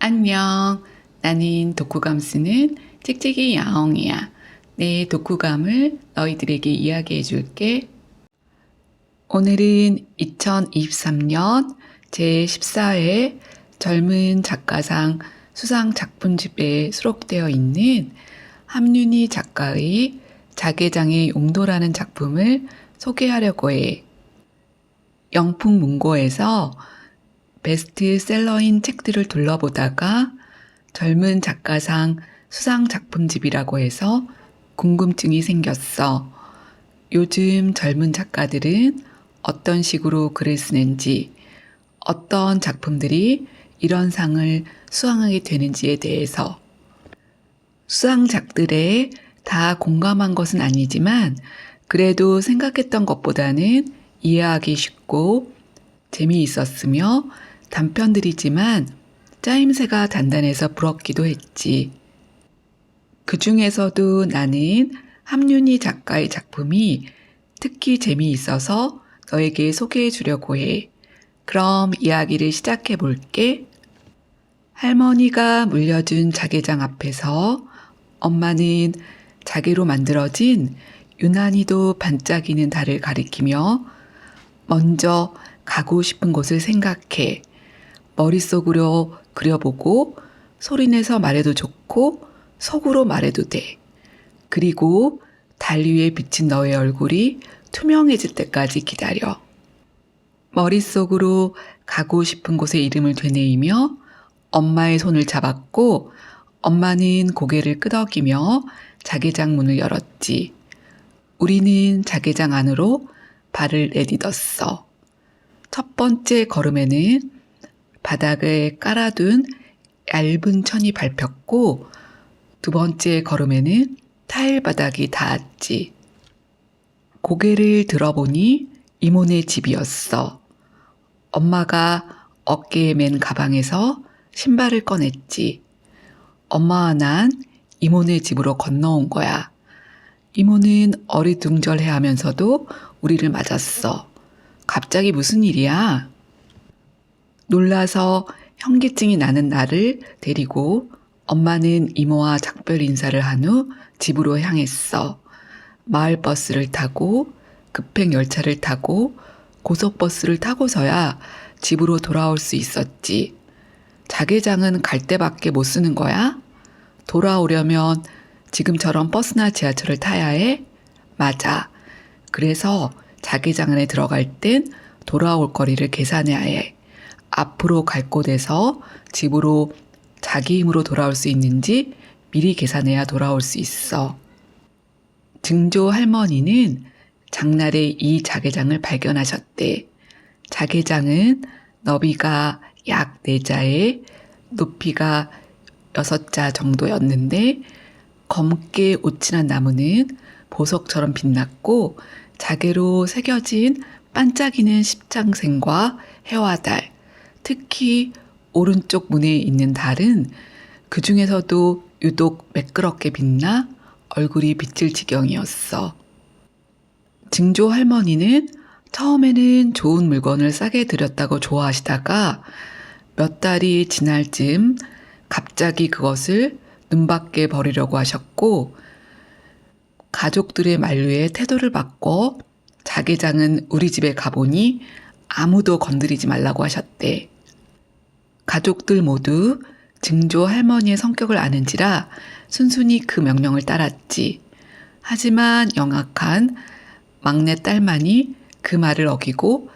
안녕. 나는 독후감 쓰는 찍찍이 야옹이야. 내 독후감을 너희들에게 이야기해 줄게. 오늘은 2023년 제14회 젊은 작가상 수상 작품집에 수록되어 있는 함윤희 작가의 자개장의 용도라는 작품을 소개하려고 해. 영풍문고에서 베스트셀러인 책들을 둘러보다가 젊은 작가상 수상 작품집이라고 해서 궁금증이 생겼어. 요즘 젊은 작가들은 어떤 식으로 글을 쓰는지, 어떤 작품들이 이런 상을 수상하게 되는지에 대해서 수상작들에 다 공감한 것은 아니지만 그래도 생각했던 것보다는 이해하기 쉽고 재미있었으며 단편들이지만 짜임새가 단단해서 부럽기도 했지. 그 중에서도 나는 함윤희 작가의 작품이 특히 재미있어서 너에게 소개해 주려고 해. 그럼 이야기를 시작해 볼게. 할머니가 물려준 자개장 앞에서 엄마는 자개로 만들어진 유난히도 반짝이는 달을 가리키며 먼저 가고 싶은 곳을 생각해. 머릿속으로 그려보고 소리내서 말해도 좋고 속으로 말해도 돼. 그리고 달 위에 비친 너의 얼굴이 투명해질 때까지 기다려. 머릿속으로 가고 싶은 곳의 이름을 되뇌이며 엄마의 손을 잡았고 엄마는 고개를 끄덕이며 자개장 문을 열었지. 우리는 자개장 안으로 발을 내딛었어. 첫 번째 걸음에는 바닥에 깔아둔 얇은 천이 밟혔고 두 번째 걸음에는 타일 바닥이 닿았지. 고개를 들어보니 이모네 집이었어. 엄마가 어깨에 맨 가방에서 신발을 꺼냈지. 엄마와 난 이모네 집으로 건너온 거야. 이모는 어리둥절해 하면서도 우리를 맞았어. 갑자기 무슨 일이야? 놀라서 현기증이 나는 나를 데리고 엄마는 이모와 작별 인사를 한 후 집으로 향했어. 마을버스를 타고 급행 열차를 타고 고속버스를 타고서야 집으로 돌아올 수 있었지. 자개장은 갈 때밖에 못 쓰는 거야? 돌아오려면 지금처럼 버스나 지하철을 타야 해? 맞아. 그래서 자개장 안에 들어갈 땐 돌아올 거리를 계산해야 해. 앞으로 갈 곳에서 집으로 자기 힘으로 돌아올 수 있는지 미리 계산해야 돌아올 수 있어. 증조 할머니는 장날에 이 자개장을 발견하셨대. 자개장은 너비가 약 4자에 높이가 6자 정도였는데 검게 오친한 나무는 보석처럼 빛났고 자개로 새겨진 반짝이는 십장생과 해와 달, 특히 오른쪽 문에 있는 달은 그 중에서도 유독 매끄럽게 빛나 얼굴이 비칠 지경이었어. 증조 할머니는 처음에는 좋은 물건을 싸게 드렸다고 좋아하시다가 몇 달이 지날 즈음 갑자기 그것을 눈밖에 버리려고 하셨고 가족들의 만류에 태도를 바꿔 자개장은 우리 집에 가보니 아무도 건드리지 말라고 하셨대. 가족들 모두 증조 할머니의 성격을 아는지라 순순히 그 명령을 따랐지. 하지만 영악한 막내 딸만이 그 말을 어기고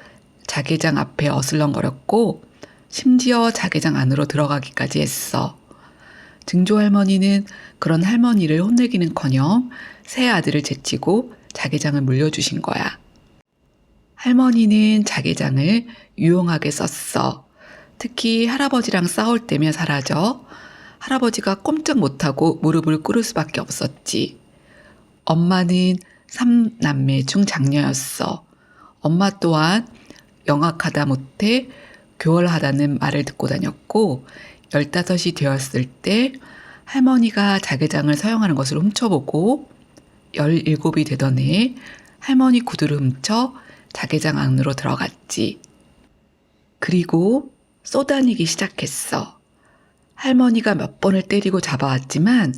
자개장 앞에 어슬렁거렸고 심지어 자개장 안으로 들어가기까지 했어. 증조 할머니는 그런 할머니를 혼내기는커녕 새 아들을 제치고 자개장을 물려주신 거야. 할머니는 자개장을 유용하게 썼어. 특히 할아버지랑 싸울 때면 사라져. 할아버지가 꼼짝 못하고 무릎을 꿇을 수밖에 없었지. 엄마는 삼남매 중 장녀였어. 엄마 또한 영악하다 못해 교활하다는 말을 듣고 다녔고, 15이 되었을 때 할머니가 자개장을 사용하는 것을 훔쳐보고, 17이 되던 해에 할머니 구두를 훔쳐 자개장 안으로 들어갔지. 그리고 쏘다니기 시작했어. 할머니가 몇 번을 때리고 잡아왔지만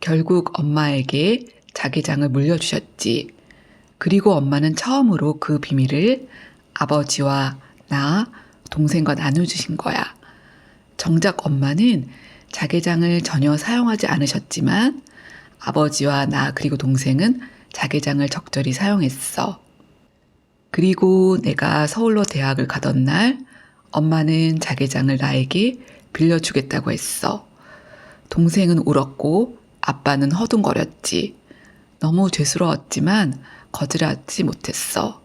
결국 엄마에게 자개장을 물려주셨지. 그리고 엄마는 처음으로 그 비밀을 아버지와 나, 동생과 나눠주신 거야. 정작 엄마는 자개장을 전혀 사용하지 않으셨지만 아버지와 나 그리고 동생은 자개장을 적절히 사용했어. 그리고 내가 서울로 대학을 가던 날 엄마는 자개장을 나에게 빌려주겠다고 했어. 동생은 울었고 아빠는 허둥거렸지. 너무 죄스러웠지만 거절하지 못했어.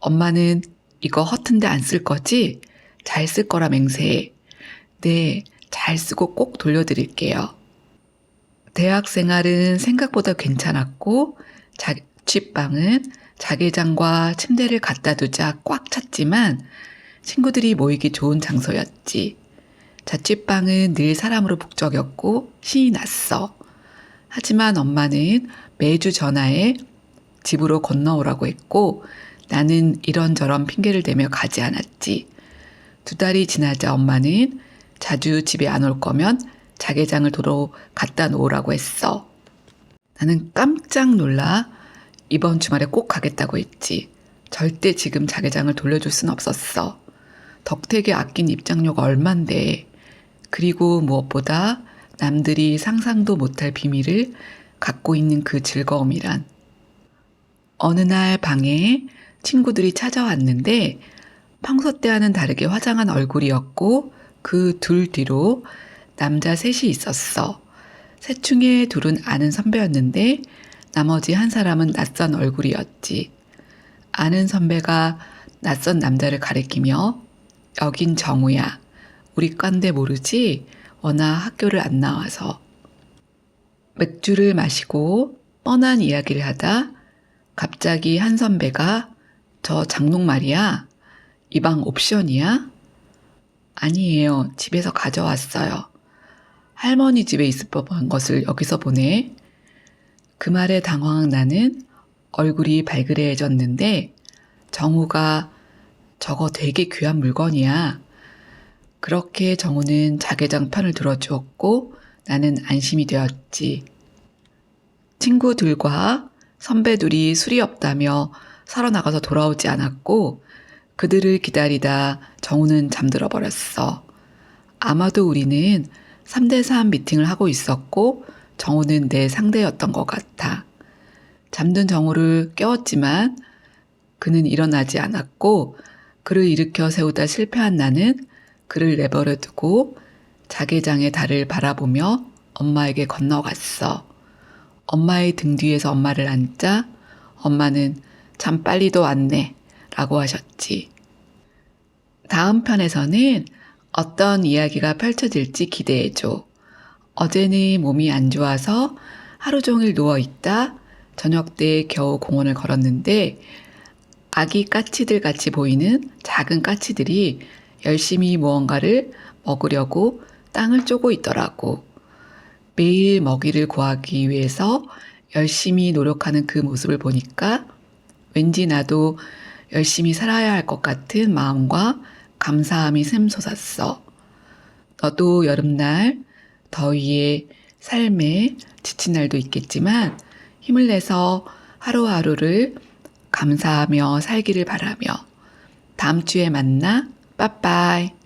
엄마는 이거 허튼데 안 쓸 거지? 잘 쓸 거라 맹세해. 네, 잘 쓰고 꼭 돌려드릴게요. 대학 생활은 생각보다 괜찮았고, 자취방은 자개장과 침대를 갖다 두자 꽉 찼지만, 친구들이 모이기 좋은 장소였지. 자취방은 늘 사람으로 북적였고, 신이 났어. 하지만 엄마는 매주 전화해 집으로 건너오라고 했고, 나는 이런저런 핑계를 대며 가지 않았지. 두 달이 지나자 엄마는 자주 집에 안 올 거면 자개장을 도로 갖다 놓으라고 했어. 나는 깜짝 놀라 이번 주말에 꼭 가겠다고 했지. 절대 지금 자개장을 돌려줄 순 없었어. 덕택에 아낀 입장료가 얼만데. 그리고 무엇보다 남들이 상상도 못할 비밀을 갖고 있는 그 즐거움이란. 어느 날 방에 친구들이 찾아왔는데 평소 때와는 다르게 화장한 얼굴이었고 그 둘 뒤로 남자 셋이 있었어. 셋 중에 둘은 아는 선배였는데 나머지 한 사람은 낯선 얼굴이었지. 아는 선배가 낯선 남자를 가리키며 여긴 정우야. 우리 과인데 모르지? 워낙 학교를 안 나와서. 맥주를 마시고 뻔한 이야기를 하다 갑자기 한 선배가 저 장롱 말이야. 이 방 옵션이야? 아니에요. 집에서 가져왔어요. 할머니 집에 있을 법한 것을 여기서 보내. 그 말에 당황한 나는 얼굴이 발그레해졌는데 정우가 저거 되게 귀한 물건이야. 그렇게 정우는 자개장 편을 들어주었고 나는 안심이 되었지. 친구들과 선배들이 술이 없다며 사러 나가서 돌아오지 않았고 그들을 기다리다 정우는 잠들어 버렸어. 아마도 우리는 3대3 미팅을 하고 있었고 정우는 내 상대였던 것 같아. 잠든 정우를 깨웠지만 그는 일어나지 않았고 그를 일으켜 세우다 실패한 나는 그를 내버려 두고 자개장의 달을 바라보며 엄마에게 건너갔어. 엄마의 등 뒤에서 엄마를 앉자 엄마는 참 빨리도 왔네 라고 하셨지. 다음 편에서는 어떤 이야기가 펼쳐질지 기대해줘. 어제는 몸이 안 좋아서 하루 종일 누워 있다 저녁 때 겨우 공원을 걸었는데 아기 까치들 같이 보이는 작은 까치들이 열심히 무언가를 먹으려고 땅을 쪼고 있더라고. 매일 먹이를 구하기 위해서 열심히 노력하는 그 모습을 보니까 왠지 나도 열심히 살아야 할 것 같은 마음과 감사함이 샘솟았어. 너도 여름날 더위에 삶에 지친 날도 있겠지만 힘을 내서 하루하루를 감사하며 살기를 바라며 다음 주에 만나. 빠빠이.